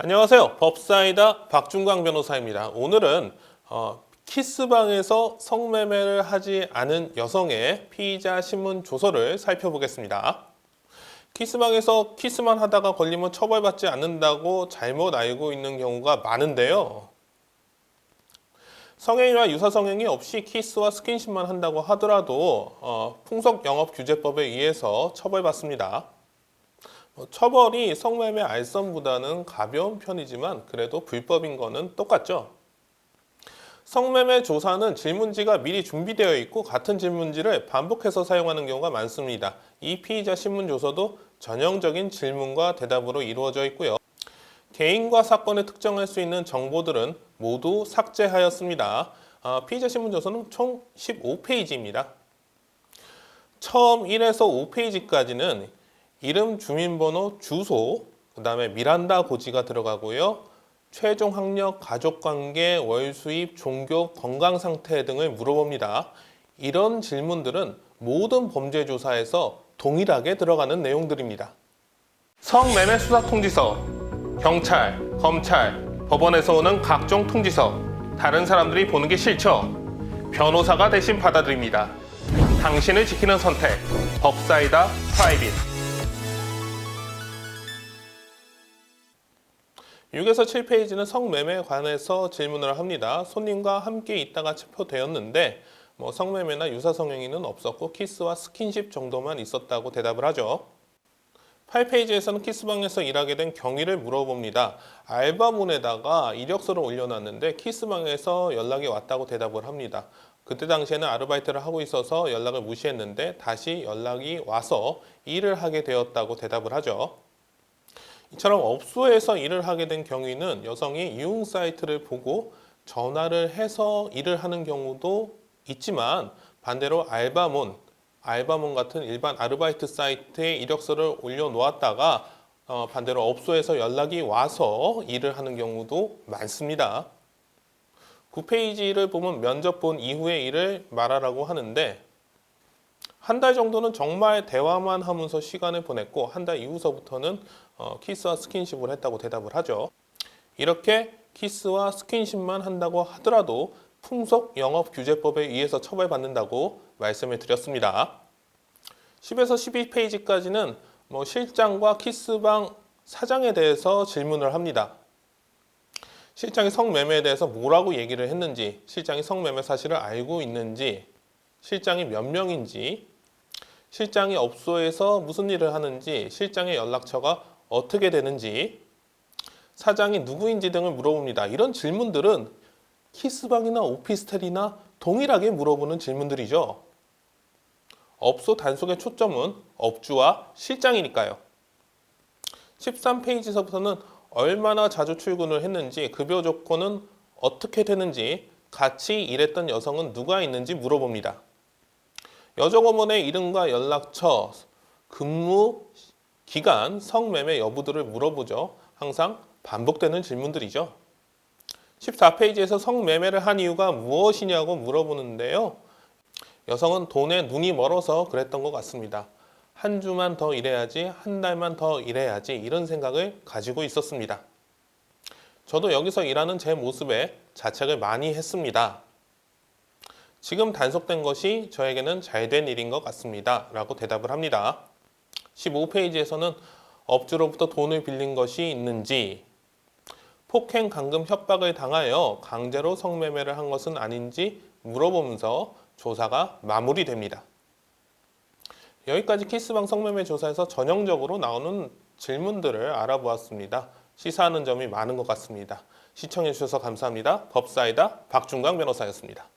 안녕하세요. 법사이다 박준광 변호사입니다. 오늘은 어, 키스방에서 성매매를 하지 않은 여성의 피의자 신문 조서를 살펴보겠습니다. 키스방에서 키스만 하다가 걸리면 처벌받지 않는다고 잘못 알고 있는 경우가 많은데요. 성행위와 유사 성행위 없이 키스와 스킨십만 한다고 하더라도 어, 풍속 영업 규제법에 의해서 처벌받습니다. 어, 처벌이 성매매 알선보다는 가벼운 편이지만 그래도 불법인 거는 똑같죠. 성매매 조사는 질문지가 미리 준비되어 있고 같은 질문지를 반복해서 사용하는 경우가 많습니다. 이 피의자 신문 조서도 전형적인 질문과 대답으로 이루어져 있고요. 개인과 사건을 특정할 수 있는 정보들은 모두 삭제하였습니다. 아, 피의자 신문 조서는 총 15페이지입니다. 처음 1에서 5페이지까지는 이름, 주민번호, 주소, 그 다음에 미란다 고지가 들어가고요. 최종 학력, 가족관계, 월수입, 종교, 건강 상태 등을 물어봅니다. 이런 질문들은 모든 범죄 조사에서 동일하게 들어가는 내용들입니다. 성매매 수사 통지서, 경찰, 검찰, 법원에서 오는 각종 통지서, 다른 사람들이 보는 게 싫죠? 변호사가 대신 받아들입니다. 당신을 지키는 선택, 법사이다 프라이빗. 6에서 7페이지는 성매매에 관해서 질문을 합니다. 손님과 함께 있다가 체포되었는데 뭐 성매매나 유사 성행위는 없었고 키스와 스킨십 정도만 있었다고 대답을 하죠. 8페이지에서는 키스방에서 일하게 된 경위를 물어봅니다. 알바문에다가 이력서를 올려놨는데 키스방에서 연락이 왔다고 대답을 합니다. 그때 당시에는 아르바이트를 하고 있어서 연락을 무시했는데 다시 연락이 와서 일을 하게 되었다고 대답을 하죠. 이처럼 업소에서 일을 하게 된 경위는 여성이 이용 사이트를 보고 전화를 해서 일을 하는 경우도 있지만 반대로 알바몬, 알바몬 같은 일반 아르바이트 사이트에 이력서를 올려놓았다가 어, 반대로 업소에서 연락이 와서 일을 하는 경우도 많습니다. 9페이지를 보면 면접 본 이후의 일을 말하라고 하는데 한 달 정도는 정말 대화만 하면서 시간을 보냈고 한 달 이후서부터는 어, 키스와 스킨십을 했다고 대답을 하죠. 이렇게 키스와 스킨십만 한다고 하더라도 풍속 영업 규제법에 의해서 처벌받는다고 말씀을 드렸습니다. 10에서 12페이지까지는 뭐 실장과 키스방 사장에 대해서 질문을 합니다. 실장이 성매매에 대해서 뭐라고 얘기를 했는지, 실장이 성매매 사실을 알고 있는지, 실장이 몇 명인지, 실장이 업소에서 무슨 일을 하는지, 실장의 연락처가 어떻게 되는지, 사장이 누구인지 등을 물어봅니다. 이런 질문들은 키스방이나 오피스텔이나 동일하게 물어보는 질문들이죠. 업소 단속의 초점은 업주와 실장이니까요. 13페이지서부터는 얼마나 자주 출근을 했는지, 급여 조건은 어떻게 되는지, 같이 일했던 여성은 누가 있는지 물어봅니다. 여종업원의 이름과 연락처, 근무 기간, 성매매 여부들을 물어보죠. 항상 반복되는 질문들이죠. 14페이지에서 성매매를 한 이유가 무엇이냐고 물어보는데요. 여성은 돈에 눈이 멀어서 그랬던 것 같습니다. 한 주만 더 일해야지, 한 달만 더 일해야지, 이런 생각을 가지고 있었습니다. 저도 여기서 일하는 제 모습에 자책을 많이 했습니다. 지금 단속된 것이 저에게는 잘 된 일인 것 같습니다. 라고 대답을 합니다. 15페이지에서는 업주로부터 돈을 빌린 것이 있는지, 폭행, 강금, 협박을 당하여 강제로 성매매를 한 것은 아닌지 물어보면서 조사가 마무리됩니다. 여기까지 키스방 성매매 조사에서 전형적으로 나오는 질문들을 알아보았습니다. 시사하는 점이 많은 것 같습니다. 시청해주셔서 감사합니다. 법사이다 박준광 변호사였습니다.